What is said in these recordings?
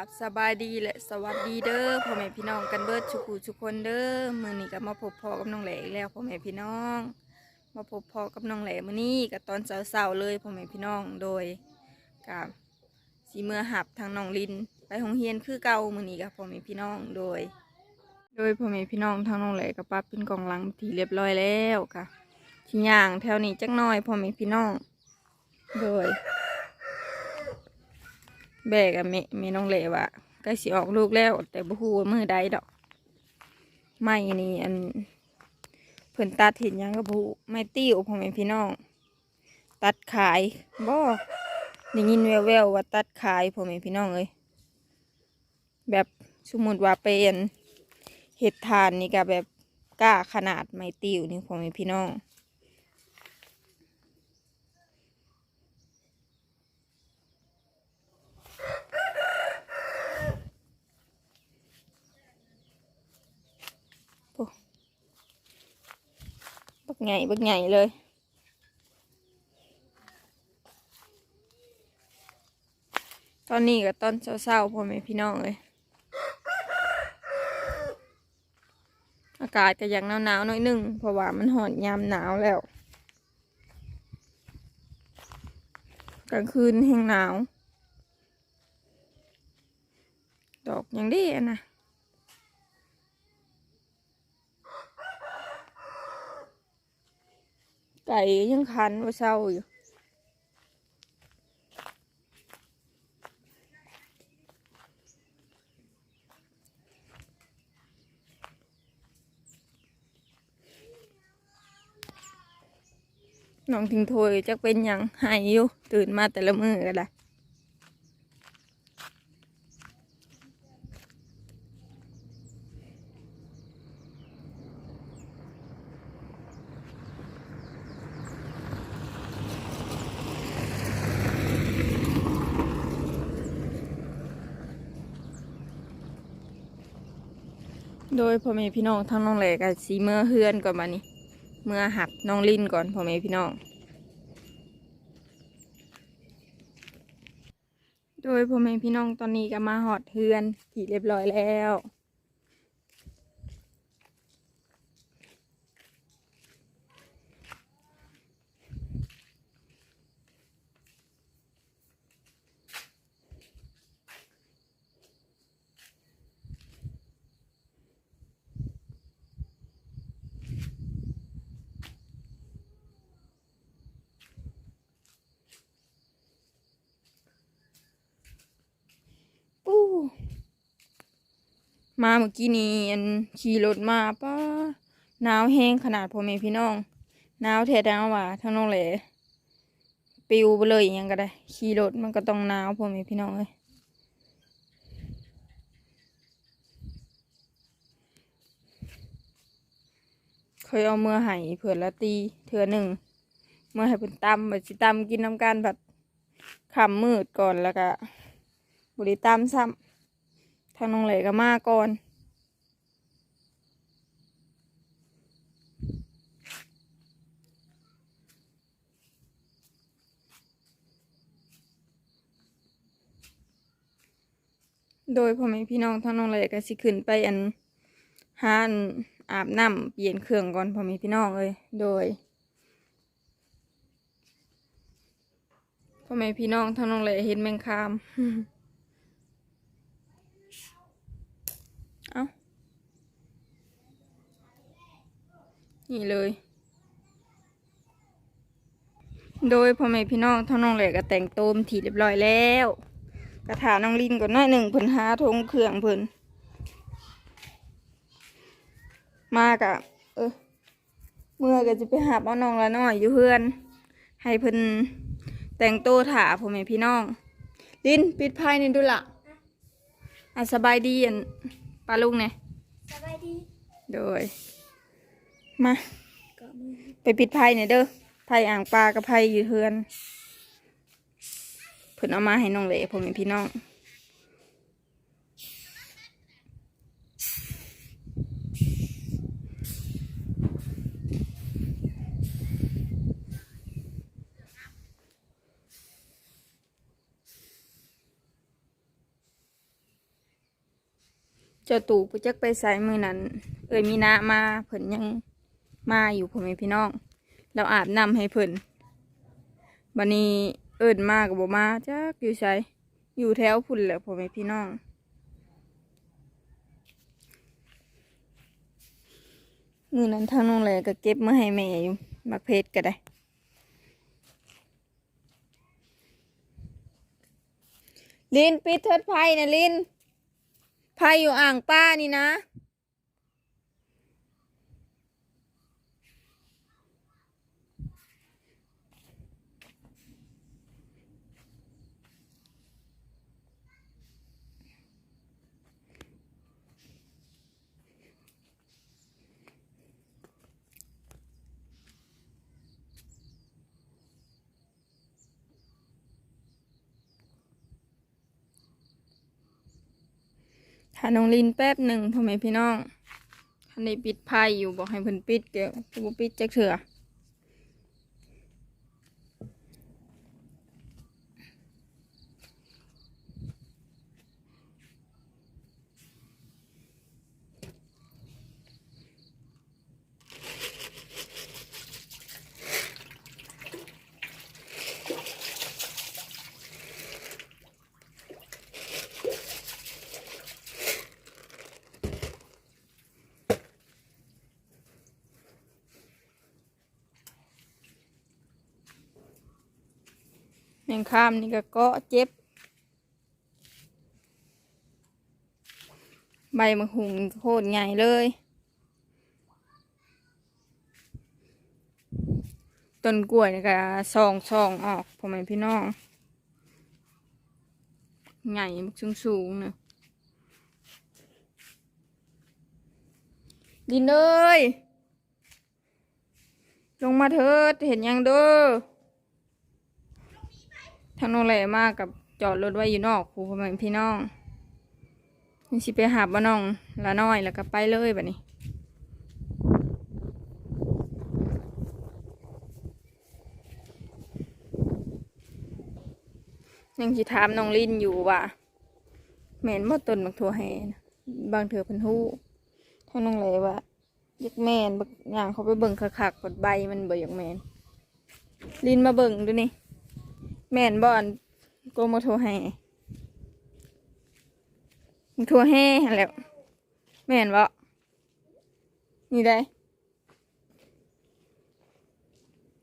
ับสบายดีและสวัสดีเด้อพ่อแม่พี่น้องกันเบิดทุกผู้ทุกคนเด้อมื้อนี้ก็มาพบพ่อกับน้องแหล่อีกแล้วพ่อแม่พี่น้อง มาพบพ่อกับน้องแหล่มื้อนี้ก็ตอนเช้าๆเลยพ่อแม่พี่น้องโดยกับสีเมื่อหับทางน้องลิน ไปโรงเรียนคือเก่ามื้อนี้กับพ่อแม่พี่น้องโดย โดยพ่อแม่พี่น้องทางน้องแหล่ก็ปรับเป็นกองหลังที่เรียบร้อยแล้วค่ะที่ย่างแถวนี้จักหน่อยพ่อแม่พี่น้อง โดย แบกอะแม่แม่น้องเลวอะใกล้สิออกลูกแล้ว แต่บ่ฮู้ว่ามือใดดอก ไม่นี่อันเพิ่นตัดเห็นยังก็บ่ฮู้ไม่ติ้วพ่อแม่พี่น้อง ตัดขายบ่ได้ยินแววๆว่าตัดขายพ่อแม่พี่น้องเอ้ยแบบสมมติว่าเป็นเห็ดทานนี่ก็แบบกล้าขนาดไม่ติ้วนี่พ่อแม่พี่น้อง ใหญ่บักใหญ่เลย ตอนนี้ก็ตอนเช้าๆพ่อแม่พี่น้องเลย อากาศก็ยังหนาวๆหน่อยหนึงเพราะว่ามันหอนยามหนาวแล้ว กลางคืนแห้งหนาว ดอกยังดีอะนะ ไก่ยังคันว่าเศร้าอยู่น้องทิ้งถ้วยจะเป็นยังหายอยู่ตื่นมาแต่ละมือก็ได้ โดยพ่อแม่พี่น้องทั้งน้องแหลกกันสีเมื่อเฮือนก่อนมานี่เมื่อหับน้องลินก่อนพ่อแม่พี่น้อง โดยพ่อแม่พี่น้องตอนนี้ก็มาหอดเฮือนที่เรียบร้อยแล้ว ปู้ มาเมื่อกี้นี้อันขี่รถมาป้าหนาวแห้งขนาดพ่อแม่พี่น้องหนาวแท้ดังว่าทั้งน้องแหล่ปิวไปเลยอหยังก็ได้ ขี่รถมันก็ต้องหนาวพ่อแม่พี่น้องเลยเคยเอาเมื่อไห้เผื่อละตีเถื่อหนึ่งเมื่อให้เป็นตำแบบสิตำกินน้ำกันแบบคำมืดก่อนแล้วก็บริตามซ้ำ ทางน้องเหลก็มาก่อน โดยพ่อแม่พี่น้องทางน้องเหลก็สิขึ้นไปอันหาอันอาบน้ำเปลี่ยนเครื่องก่อนพ่อแม่พี่น้องเลยโดยพ่อแม่พี่น้องทางน้องเหลเห็นแมงคาม เอา นี่เลย โดยพ่อแม่พี่น้องท่าน้องแหลกก็แต่งโตมถีเรียบร้อยแล้วกระถาน้องลินก่อนหน้อยหนึ่งเพิ่นหาทงเครื่องเพิ่นมากะเออเมื่อก็จะไปหาเอาน้องละน้อยอยู่เพื่อน ให้เพิ่นแต่งโตวถาพ่อแม่พี่น้อง ลินปิดไพ่นี่ดูละอะสบายดีอันปลาลุงเนี่ยสบายดี โดย มาไปปิดไพ่หน่อยเด้อไพ่อ่างปลากับไพ่อยู่เฮือนเพิ่นเอามาให้น้องเหลผมเป็นพี่น้องเจ้าตู่ไปจักไปใส่มือนั้น เอ่ยมีนามาเพิ่นยัง มาอยู่พ่อแม่พี่น้อง เราอาบน้ำให้เพิ่นบันนี้เอิญมากกับบ่มาจักอยู่ใส่อยู่แถวพุ่นแหละพ่อแม่พี่น้อง มือนั้นทางน้องแหลก็เก็บมาให้แม่อยู่มักเพชรก็ได้ลินปิดเทิดไพ่นะลินไพ่อยู่อ่างป้านี่นะ ถ้าน้องลินแป๊บหนึ่งพ่อแม่พี่น้องทันได้ปิดไพ่อยู่บอกให้เพิ่นปิดเกี่ยวบ่ปิดจักเถื่อ แมงข้ามนี่ก็เกาะเจ็บ ใบมะหุงโคตรใหญ่เลย ต้นกล้วยนี่ก็ซองซองออกพ่อแม่พี่น้องใหญ่สูงสูงเนอะดินเอ้ยลงมาเถิดเห็นยังเด้อ ทางโนแลมากกับจอดรถไว้อยู่นอกครูพ่อแม่พี่น้องนี่สิไปหาบ้าน้องละน้อยแล้วก็ไปเลยแบบนี้ยังสิถามน้องลินอยู่ว่าแม่นบ่ต้นบักถั่วแหนบางเถื่อเพิ่นฮู้ถ้าน้องเลยว่ายากแม่นบักอย่างเขาไปเบิ่งคักๆกดใบมันบ่อยากแม่นลินมาเบิ่งดูนี่ แม่นบ่อันโกงบักถั่วแหบักถั่วแห่หั่นแหล้วแม่นบ่นี่ได้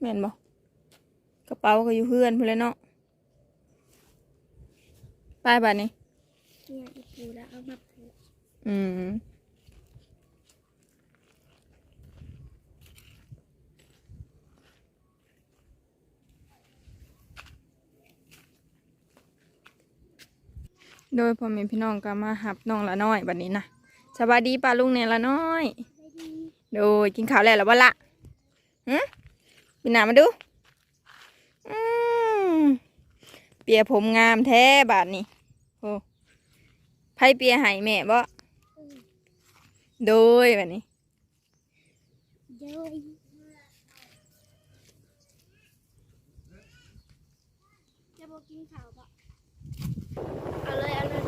แม่นบ่กระเป๋าก็อยู่เพื่อนพุ่นแหล้วเนาะไปบ้านนี้ เนี่ยอีปูแล้วเอามาผูกอืม โดยพ่อแม่พี่น้องก็มาหับน้องละน้อยบัดนี้นะสวัสดีป้าลุงเนี่ยละน้อยได้ดีโดยกินข้าวแล้วหรือว่าละหืมพี่นามาดูอืมเปียผมงามแท้บาดนี้โอ้ไพ่เปียใหายแม่บ่เออโดยแบบนี้เดี๋ยวอีจะบอกกินข้าวปะเอาเลยเอาเลย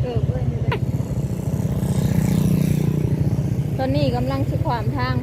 เกิดเพื่อนอยู่เลยตอ นี้กำลังชิความทาง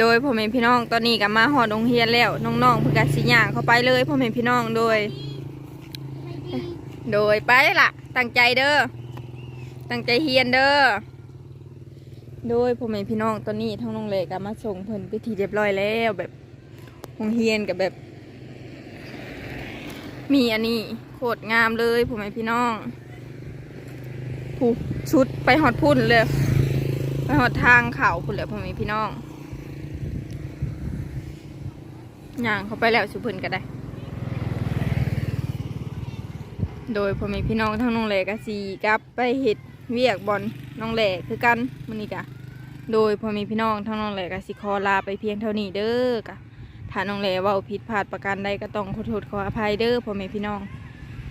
โดยพ่อแม่พี่น้องตอนนี้ก็มาหอดโรงเรียนแล้วน้องๆเพื่อกสิย่างเข้าไปเลยพ่อแม่พี่น้องโดย โดยไปล่ะ ตั้งใจเด้อตั้งใจเฮียนเด้อโดยพ่อแม่พี่น้องตอนนี้ทั้งน้องเล็กก็มาส่งเพิ่นไปทีเรียบร้อยแล้วแบบโรงเรียนกับแบบ มีอันนี้โคตรงามเลยพ่อแม่พี่น้องผู้ชุดไปหอดพุ่นเลยไปหอดทางเขาพุ่นเลยพ่อแม่พี่น้อง ย่างเขาไปแล้วสุเพิ่นก็ได้ โดยพ่อแม่พี่น้องทั้งน้องแหล่กะสีกับไปเห็ดเวียกบอลน้องแหล่คือกันมื้อนี้กะ โดยพ่อแม่พี่น้องทั้งน้องแหล่กะสิขอลาไปเพียงเท่านี้เด้อกะถ้าน้องแหล่ว้าผิดพลาดประการใดก็ต้องขอโทษขออภัยเด้อพ่อแม่พี่น้อง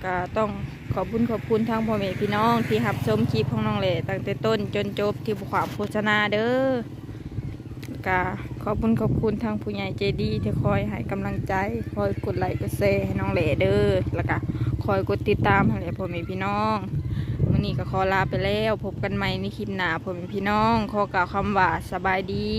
ก็ต้องขอบคุณขอบคุณทั้งพ่อแม่พี่น้อง ที่รับชมคลิปของน้องแหล่ตั้งแต่ต้นจนจบที่บุความโฆษณาเด้อก็ ขอบคุณขอบคุณทางผู้ใหญ่ใจดีที่คอยให้กำลังใจ คอยกดไลค์กดแชร์ให้น้องเหล่เด้อแล้วก็คอยกดติดตามให้พ่อแม่พี่น้องวันนี้ก็ขอลาไปแล้ว พบกันใหม่ในคลิปหน้าพ่อแม่พี่น้อง ขอกล่าวคำว่าสบายดี